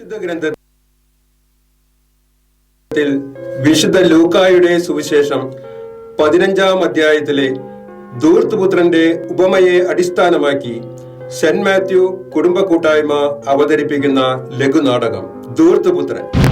വിശുദ്ധ ഗ്രന്ഥത്തിൽ വിശുദ്ധ ലൂക്കായുടെ സുവിശേഷം പതിനഞ്ചാം അധ്യായത്തിലെ ധൂർത്തുപുത്രന്റെ ഉപമയെ അടിസ്ഥാനമാക്കി സെന്റ് മാത്യു കുടുംബ കൂട്ടായ്മ അവതരിപ്പിക്കുന്ന ലഘുനാടകം ധൂർത്തുപുത്രൻ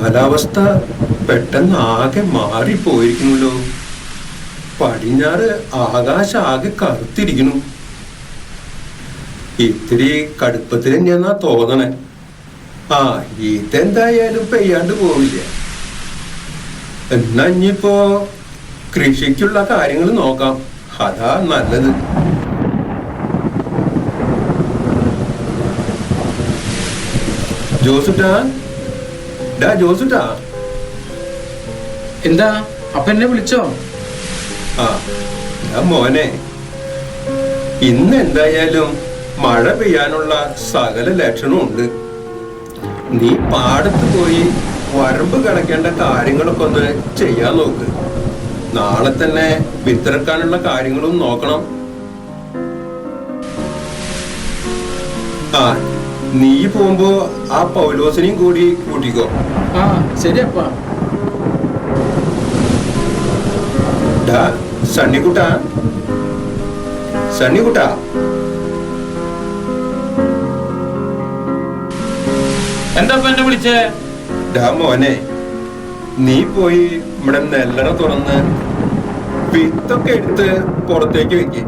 കാലാവസ്ഥ പെട്ടെന്ന് ആകെ മാറിപ്പോയിരിക്കണല്ലോ പടിഞ്ഞാറ് ആകാശം ആകെ കറുത്തിരിക്കുന്നു. ഇത്തിരി കടുപ്പത്തിൽ തന്നെയാന്നാ തോന്നണേ. ആ ഇതെന്തായാലും പെയ്യാണ്ട് പോവില്ല. എന്നാ ഇനിയിപ്പോ കൃഷിക്കുള്ള കാര്യങ്ങൾ നോക്കാം. അതാ നല്ലത്. ജോസുട്ടാ ഡാ ജോസുട്ടാ. എന്താ? അപ്പ എന്നെ വിളിച്ചോ? ആ മോനെ. ഇന്ന് എന്തായാലും മഴ പെയ്യാനുള്ള സകല ലക്ഷണവും ഉണ്ട്. നീ പാടത്ത് പോയി വരമ്പ് കിടക്കേണ്ട കാര്യങ്ങളൊക്കെ ഒന്ന് ചെയ്യാൻ നോക്ക്. നാളെ തന്നെ വിത്തിറക്കാനുള്ള കാര്യങ്ങളും നോക്കണം. ആ നീ പോകുമ്പോ ആ പൗലോസിനെയും കൂടി കൂട്ടിക്കോ. ആ ശരി സണ്ണിക്കുട്ട. സണ്ണിക്കുട്ട. എന്താ എന്നെ വിളിച്ചേ? ഡാ മോനെ നീ പോയി ഇവിടെ നെല്ലറ തുറന്ന് വിത്തൊക്കെ എടുത്ത് പുറത്തേക്ക് വെക്ക്.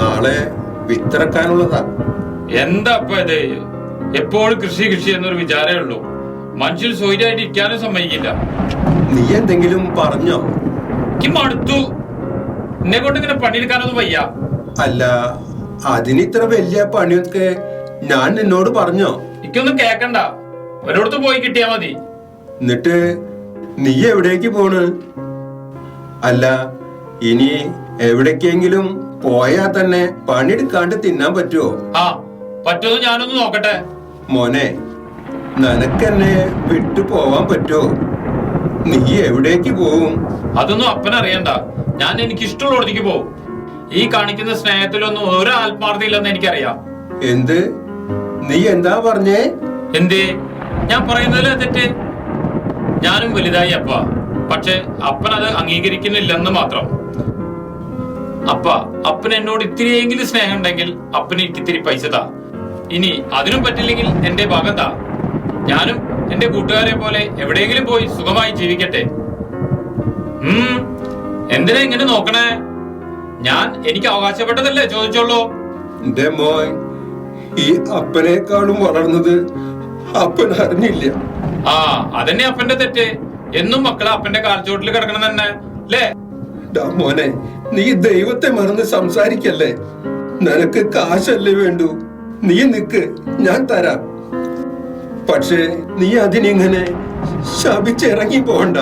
നാളെ വിത്തിറക്കാനുള്ളതാ. എന്താ അപ്പൊ ഇത്? എപ്പോഴും കൃഷി കൃഷി എന്നൊരു വിചാരമേ ഉള്ളൂ. മനുഷ്യർ സ്വൈര്യമായിട്ട് ഇരിക്കാനും സമ്മതിക്കില്ല. നീ എന്തെങ്കിലും പറഞ്ഞോ? മടുത്തു. എന്നെ കൊണ്ട് ഇങ്ങനെ പണിയെടുക്കാനൊന്നും വയ്യ. അല്ല അതിന് ഇത്ര വലിയ പണിയൊക്കെ ഞാൻ നിന്നോട് പറഞ്ഞോ? എനിക്കൊന്നും കേക്കണ്ട. ഒരിടത്ത് പോയി കിട്ടിയാ മതി. എന്നിട്ട് നീ എവിടേക്ക് പോണ്? അല്ല ഇനി എവിടേക്കെങ്കിലും പോയാ തന്നെ പണിയെടുക്കാണ്ട് തിന്നാൻ പറ്റുമോ ആ പറ്റുമെന്ന് ഞാനൊന്ന് നോക്കട്ടെ. മോനെ നിനക്കെന്നെ വിട്ടു പോവാൻ പറ്റോ? നീ എവിടേക്ക് പോവും? അതൊന്നും അപ്പനറിയണ്ട ഞാൻ എനിക്ക് ഇഷ്ടമുള്ളടത്തേക്ക് പോവും. ഈ കാണിക്കുന്ന സ്നേഹത്തിലൊന്നും ഒരു ആത്മാർത്ഥയില്ലെന്ന് എനിക്കറിയാം. എന്ത്? നീ എന്താ പറഞ്ഞേ? എന്തേ? ഞാൻ പറയുന്നതിൽ തെറ്റ്. ഞാനും വലുതായി അപ്പ. പക്ഷെ അപ്പൻ അത് അംഗീകരിക്കുന്നില്ലെന്ന് മാത്രം. അപ്പ അപ്പൻ എന്നോട് ഇത്തിരിയെങ്കിലും സ്നേഹം ഉണ്ടെങ്കിൽ അപ്പന് എനിക്ക് ഇത്തിരി പൈസ താ. ഇനി അതിനും പറ്റില്ലെങ്കിൽ എന്റെ ഭാഗന്താ ഞാനും എന്റെ കൂട്ടുകാരെ പോലെ എവിടെയെങ്കിലും പോയി സുഖമായി ജീവിക്കട്ടെ. ഉം എന്തിനാ ഇങ്ങനെ നോക്കണേ? ഞാൻ എനിക്ക് അവകാശപ്പെട്ടതല്ലേ ചോദിച്ചോളൂ. എന്റെ മോൻ ഈ അപ്പനേക്കാളും വളർന്നത് അപ്പൻ അറിഞ്ഞില്ല. ആ അതന്നെ അപ്പന്റെ തെറ്റ്. എന്നും മക്കളെ അപ്പന്റെ കാൽച്ചോട്ടിൽ കിടക്കണം തന്നെ അല്ലേ? മോനെ നീ ദൈവത്തെ മറന്ന് സംസാരിക്കല്ലേ? നിനക്ക് കാശല്ലേ വേണ്ടു? നീ നിക്ക് ഞാൻ തരാം. പക്ഷേ നീ അതിനിങ്ങനെ ശപിച്ചിറങ്ങി പോണ്ട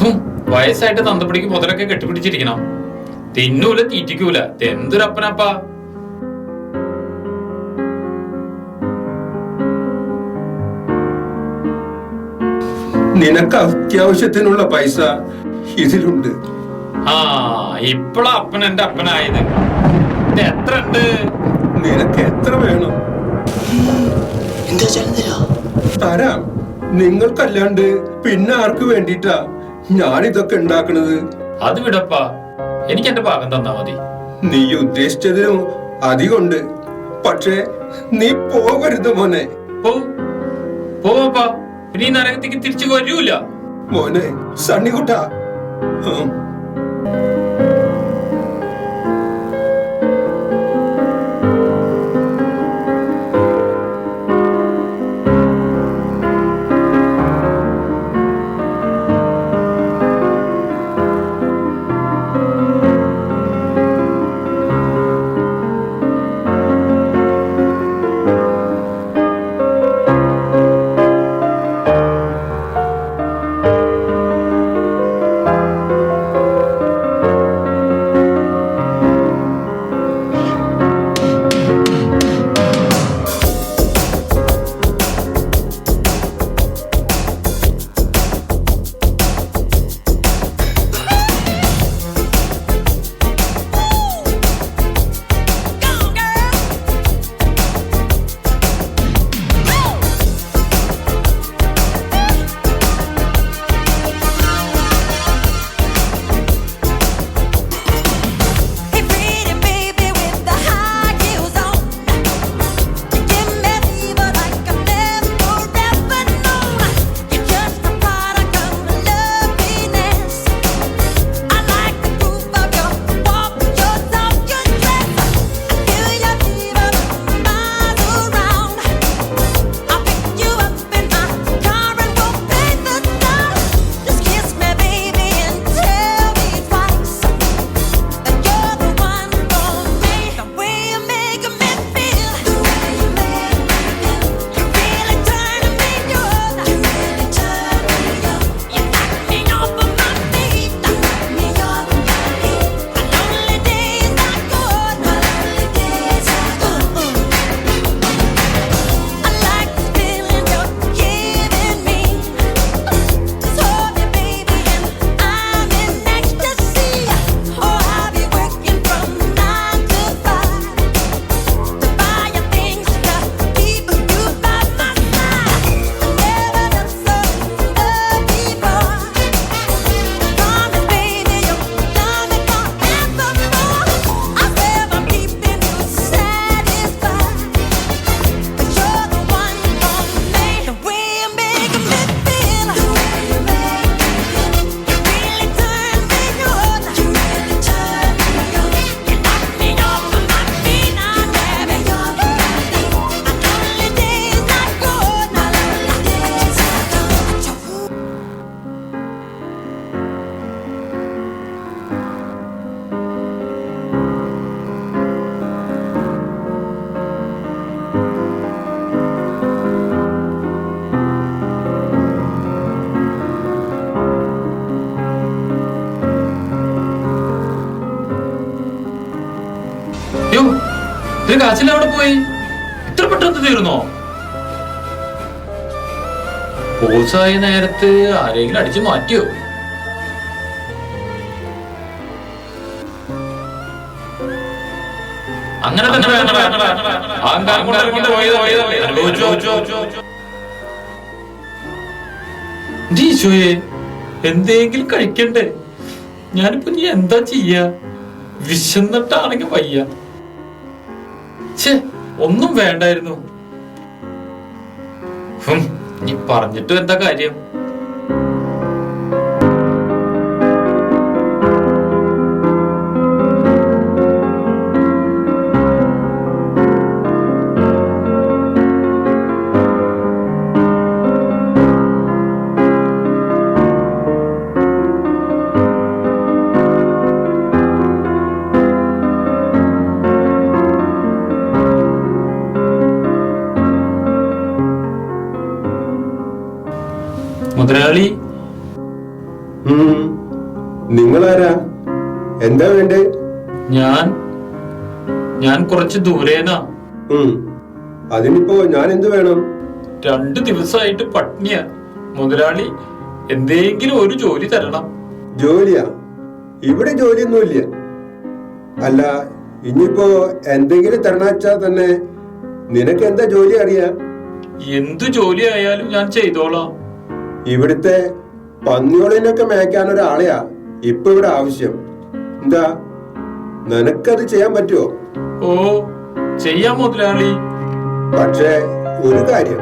ഹും, വയസ്സായിട്ട് തന്തപ്പടിക്ക് മുതലൊക്കെ കെട്ടിപ്പിടിച്ചിരിക്കണം. തിന്നൂല തീറ്റിക്കൂല. എന്തൊരപ്പനപ്പ? നിനക്ക് അത്യാവശ്യത്തിനുള്ള പൈസ ഇതിലുണ്ട്. ആ ഇപ്പളാ അപ്പൻ എന്റെ അപ്പനായത്. ഇത് എത്ര ഉണ്ട് നിനക്ക് എത്ര വേണം? എന്താ തരാം. നിങ്ങൾക്കല്ലാണ്ട് പിന്നെ ആർക്ക് വേണ്ടിട്ടാ ഞാൻ ഇതൊക്കെ ഉണ്ടാക്കണത്? അത് വിടപ്പാ. എനിക്ക് എന്റെ ഭാഗം തന്നാ മതി. നീ ഉദ്ദേശിച്ചതിനും അധികമുണ്ട്. പക്ഷേ നീ പോകരുത് മോനെ. പോ. പോവാപ്പാ. പിന്നെ ഈ നരകത്തേക്ക് തിരിച്ചു വരൂല. മോനെ സണ്ണിക്കുട്ട. ഉം. അച്ഛൻ അവിടെ പോയി? ഇത്ര പെട്ടെന്ന് തീർന്നോ? ബോൾസായ നേരത്ത് ആരെങ്കിലും അടിച്ചു മാറ്റിയോ? അങ്ങനെ തന്നെ എന്തെങ്കിലും കഴിക്കണ്ടേ? ഞാനിപ്പോ നീ എന്താ ചെയ്യ? വിശന്നിട്ടാണെങ്കിൽ വയ്യ. ഒന്നും വേണ്ടായിരുന്നു. നീ പറഞ്ഞിട്ടും എന്താ കാര്യം? മുതലാളി? നിങ്ങൾ നിങ്ങളാരാ? എന്താ വേണ്ടേ? ഞാൻ ഞാൻ കുറച്ച് ദൂരേനാ. അതിനിപ്പോ ഞാൻ എന്ത് വേണം? രണ്ടു ദിവസമായിട്ട് പട്ടിണിയ. മുതലാളി എന്തെങ്കിലും ഒരു ജോലി തരണം. ജോലിയാ? ഇവിടെ ജോലിയൊന്നുമില്ല. അല്ല ഇനിയിപ്പോ എന്തെങ്കിലും തരണാച്ചാ തന്നെ നിനക്ക് എന്താ ജോലി അറിയാ? എന്തു ജോലി ആയാലും ഞാൻ ചെയ്തോളാം. ഇവിടുത്തെ പന്നിയോളിനൊക്കെ മേയ്ക്കാൻ ഒരാളെയാ ഇപ്പൊ ഇവിടെ ആവശ്യം. എന്താ? നിനക്കത് ചെയ്യാൻ പറ്റുമോ ഓ ചെയ്യാൻ മുതലാളി പക്ഷേ ഒരു കാര്യം.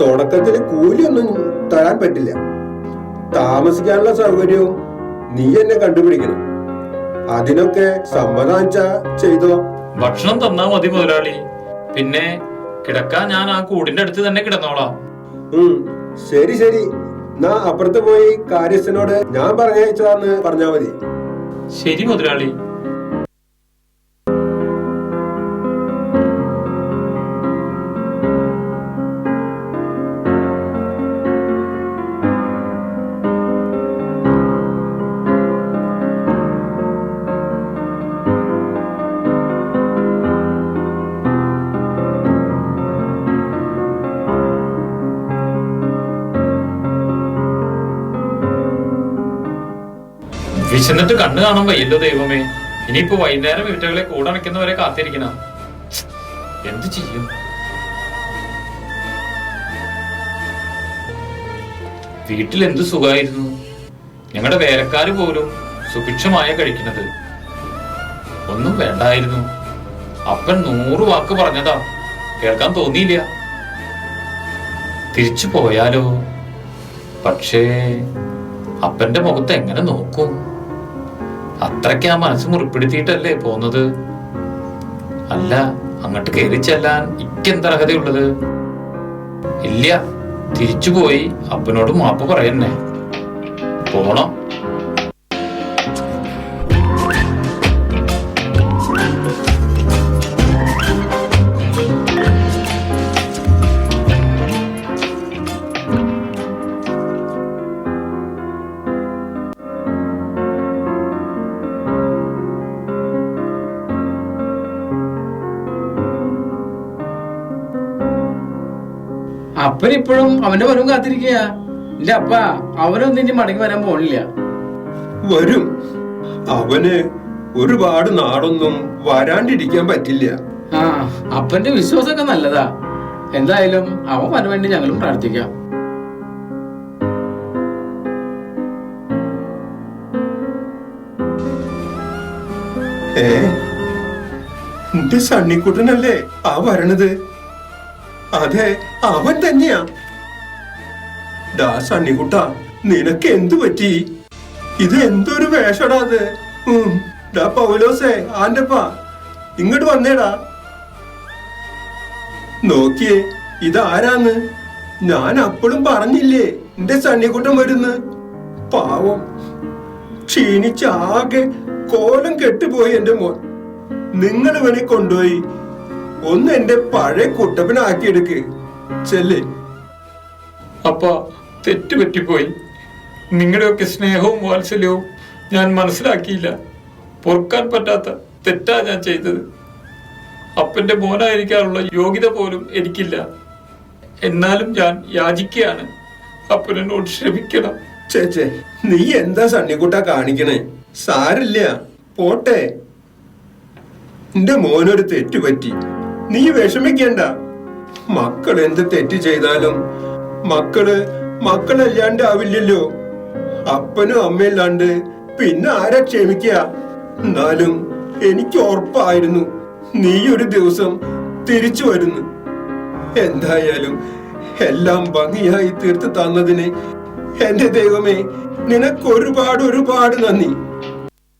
തുടക്കത്തിൽ കൂലിയൊന്നും തരാൻ പറ്റില്ല. താമസിക്കാനുള്ള സൗകര്യവും നീ എന്നെ കണ്ടുപിടിക്കണം. അതിനൊക്കെ സമ്മതാച്ച ചെയ്തോ? ഭക്ഷണം തന്നാ മതി മുതലാളി. പിന്നെ കിടക്കാൻ ഞാൻ ആ കൂടിന്റെ അടുത്ത് തന്നെ കിടന്നോളാം. ശരി ശരി. നാ അപ്പുറത്ത് പോയി കാര്യസ്ഥനോട് ഞാൻ പറഞ്ഞയച്ചതാന്ന് പറഞ്ഞാ മതി. ശരി മുതലാളി. വിശന്നിട്ട് കണ്ണു കാണാൻ വയ്യല്ലോ ദൈവമേ. ഇനിയിപ്പോ വൈകുന്നേരം വീട്ടുകളെ കൂടെ അണയ്ക്കുന്നവരെ കാത്തിരിക്കണം. എന്ത് ചെയ്യും? വീട്ടിൽ എന്ത് സുഖമായിരുന്നു? ഞങ്ങളുടെ വേലക്കാര് പോലും സുഭിക്ഷമായ കഴിക്കുന്നത്. ഒന്നും വേണ്ടായിരുന്നു. അപ്പൻ നൂറ് വാക്ക് പറഞ്ഞതാ. കേൾക്കാൻ തോന്നിയില്ല. തിരിച്ചു പോയാലോ? പക്ഷേ അപ്പന്റെ മുഖത്ത് എങ്ങനെ നോക്കും? അത്രയ്ക്ക് ആ മനസ്സ് മുറിപ്പെടുത്തിയിട്ടല്ലേ പോന്നത് അല്ല അങ്ങോട്ട് കയറി ചെല്ലാൻ ഇക്കെന്ത് അർഹതയുള്ളത്? ഇല്ല തിരിച്ചുപോയി അപ്പനോട് മാപ്പ് പറയന്നെ. പോണം. അപ്പൻ ഇപ്പോഴും അവന്റെ വരവും കാത്തിരിക്കുക ഇല്ല അപ്പ അവനൊന്നും ഇനി മടങ്ങി വരാൻ പോണില്ല. വരും. അവന് ഒരുപാട് നാടൊന്നും വരാണ്ടിരിക്കാൻ പറ്റില്ല. ആ അപ്പന്റെ വിശ്വാസമൊക്കെ നല്ലതാ. എന്തായാലും അവൻ വരാൻ വേണ്ടി ഞങ്ങളും പ്രാർത്ഥിക്കാം. ഏ? എന്റെ സണ്ണിക്കുട്ടനല്ലേ ആ വരണത്? അതെ അവൻ തന്നെയാ. ഡാ സണ്ണിക്കുട്ട നിനക്ക് എന്തു പറ്റി? ഇത് എന്തൊരു വേഷടാ അത്. ഡാ പൗലോസേ ആന്റപ്പാ ഇങ്ങോട്ട് വന്നേടാ. നോക്കിയേ ഇതാരാന്ന്? ഞാൻ അപ്പോഴും പറഞ്ഞില്ലേ എന്റെ സണ്ണിക്കുട്ടൻ വരുന്ന്. പാവം. ക്ഷീണിച്ചാകെ കോലം കെട്ടുപോയി എന്റെ മോൻ. നിങ്ങൾ വേണി കൊണ്ടുപോയി ഒന്ന് എന്റെ പഴയ കുട്ടപ്പനാക്കിയെടുക്ക്. ചെല്ലേ. അപ്പ തെറ്റ് പറ്റിപ്പോയി. നിങ്ങളുടെയൊക്കെ സ്നേഹവും വാത്സല്യവും ഞാൻ മനസ്സിലാക്കിയില്ല. പൊറുക്കാൻ പറ്റാത്ത തെറ്റാ ഞാൻ ചെയ്തത്. അപ്പന്റെ മോനായിരിക്കാനുള്ള യോഗ്യത പോലും എനിക്കില്ല. എന്നാലും ഞാൻ യാചിക്കുകയാണ് അപ്പനോട് ക്ഷമിക്കണം. ചേച്ചേ നീ എന്താ സണ്ണിക്കുട്ട കാണിക്കണേ? സാരില്ല പോട്ടെ. എന്റെ മോനൊരു തെറ്റ് പറ്റി. നീ വിഷമിക്കണ്ട. മക്കൾ എന്ത് തെറ്റ് ചെയ്താലും മക്കൾ മക്കളല്ലാണ്ട് ആവില്ലല്ലോ അപ്പനും അമ്മയില്ലാണ്ട് പിന്നെ ആരാ ക്ഷമിക്ക എന്നാലും എനിക്ക് ഉറപ്പായിരുന്നു നീ ഒരു ദിവസം തിരിച്ചു വരുന്നു. എന്തായാലും എല്ലാം ഭംഗിയായി തീർത്ത് തന്നതിന് എന്റെ ദൈവമേ നിനക്ക് ഒരുപാട് ഒരുപാട് നന്ദി.